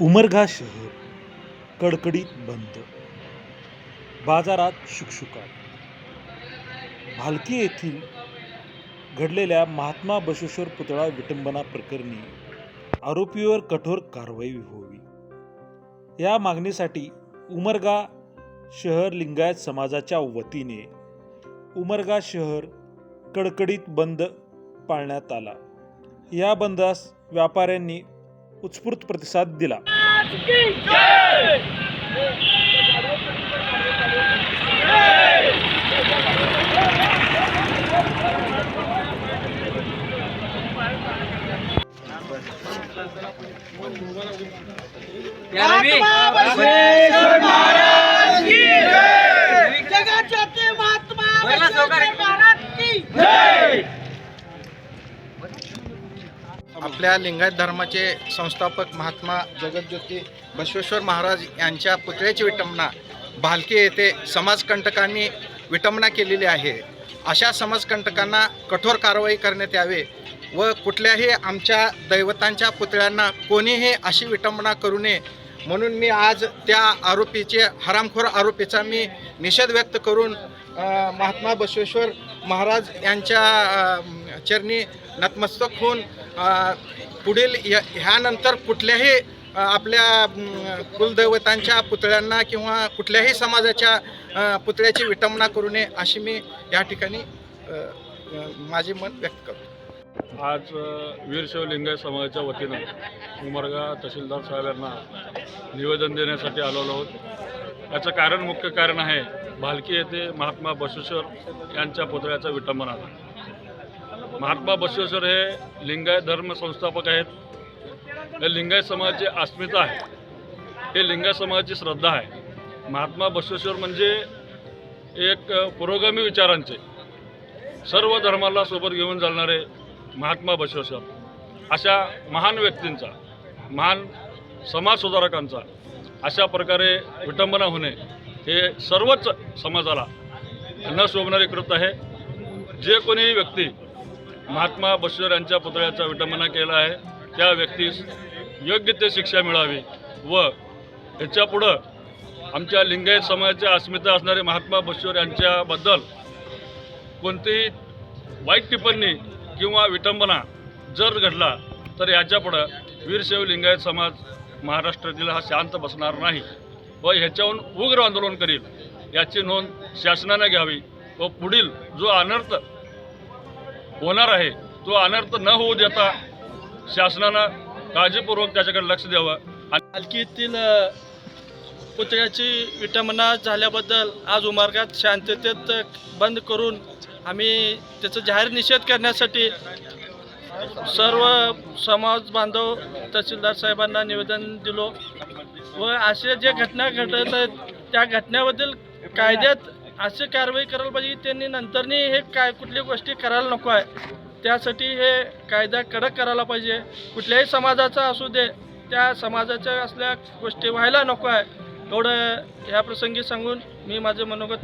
उमरगा शहर कडकडीत बंद. बाजारात शुकशुकाट. भालकी येथील घडलेल्या महात्मा बशेश्वर पुतळा विटंबना प्रकरणी आरोपीवर कठोर कारवाई होईल. या मागणीसाठी उमरगा शहर लिंगायत समाजाच्या वतीने उमरगा शहर कडकडीत बंद पाळण्यात आला. या बंदास व्यापाऱ्यांनी उत्स्फूर्त प्रतिसाद दिला जगाचे महात्मा बसवेश्वर महाराज की आपल्या लिंगायत धर्माचे संस्थापक महात्मा जगतज्योती बसवेश्वर महाराज यांच्या पुतळ्याची विटंबना भालके येथे समाजकंटकांनी विटंबना केलेली आहे. अशा समाजकंटकांना कठोर कारवाई करण्यात यावे व कुठल्याही आमच्या दैवतांच्या पुतळ्यांना कोणीही अशी विटंबना करू नये. म्हणून मी आज त्या आरोपीचे हरामखोर आरोपीचा मी निषेध व्यक्त करून महात्मा बसवेश्वर महाराज यांच्या चरणी नतमस्तक होऊन पुढील ह्यानंतर कुठल्याही आपल्या कुलदैवतांच्या पुतळ्यांना किंवा कुठल्याही समाजाच्या पुतळ्याची विटंबना करू नये अशी मी या ठिकाणी माझे मन व्यक्त करतो. आज अ, वीरशैव लिंगायत समाजाच्या वतीनं उमरगा तहसीलदार साहेब यांना निवेदन देण्यासाठी आलेलो आहोत. याचं कारण मुख्य कारण आहे भालकी येथे महात्मा बसवेश्वर यांच्या पुतळ्याचा विटंबनाला महात्मा बसवेश्वर हे लिंगायत धर्म संस्थापक आहेत. हे लिंगायत समाजाची अस्मिता आहे. हे लिंगायत समाजाची श्रद्धा आहे. महात्मा बसवेश्वर म्हणजे एक पुरोगामी विचारांचे सर्व धर्माला सोबत घेऊन चालणारे महात्मा बसवेश्वर. अशा महान व्यक्तींचा महान समाजसुधारकांचा अशा प्रकारे विटंबना होणे हे सर्वच समाजाला न शोभणारे कृत आहे. जे कोणी व्यक्ती महात्मा बसवेश्वर यांच्या पुतळ्याचा विटंबना केला आहे त्या व्यक्तीस योग्य ते शिक्षा मिळावी व ह्याच्यापुढं आमच्या लिंगायत समाजाच्या अस्मिता असणारे महात्मा बसवेश्वर यांच्याबद्दल कोणतीही वाईट टिप्पणी किंवा विटंबना जर घडला तर याच्यापुढं वीरशैव लिंगायत समाज महाराष्ट्रातील हा शांत बसणार नाही व ह्याच्याहून उग्र आंदोलन करील. याची नोंद शासनाने घ्यावी व पुढील जो अनर्थ होणार आहे तो अनर्थ न होऊ देता शासनानं काळजीपूर्वक त्याच्याकडे लक्ष द्यावं. आणि अ, पुतळ्याची विटंबना झाल्याबद्दल आज उमार्गात शांततेत बंद करून आम्ही त्याचा जाहीर निषेध करण्यासाठी सर्व समाज बांधव तहसीलदार साहेबांना निवेदन दिलो व असे जे घटना घडत आहेत त्या घटनेबद्दल कायद्यात अशी कारवाई करायला पाहिजे त्यांनी नंतरनी हे काय कुठली गोष्टी करायला नको आहे त्यासाठी हे कायदा कडक करायला पाहिजे. कुठल्याही समाजाचा असू दे त्या समाजाच्या असल्या गोष्टी व्हायला नको आहे. एवढं या प्रसंगी सांगून मी माझं मनोगत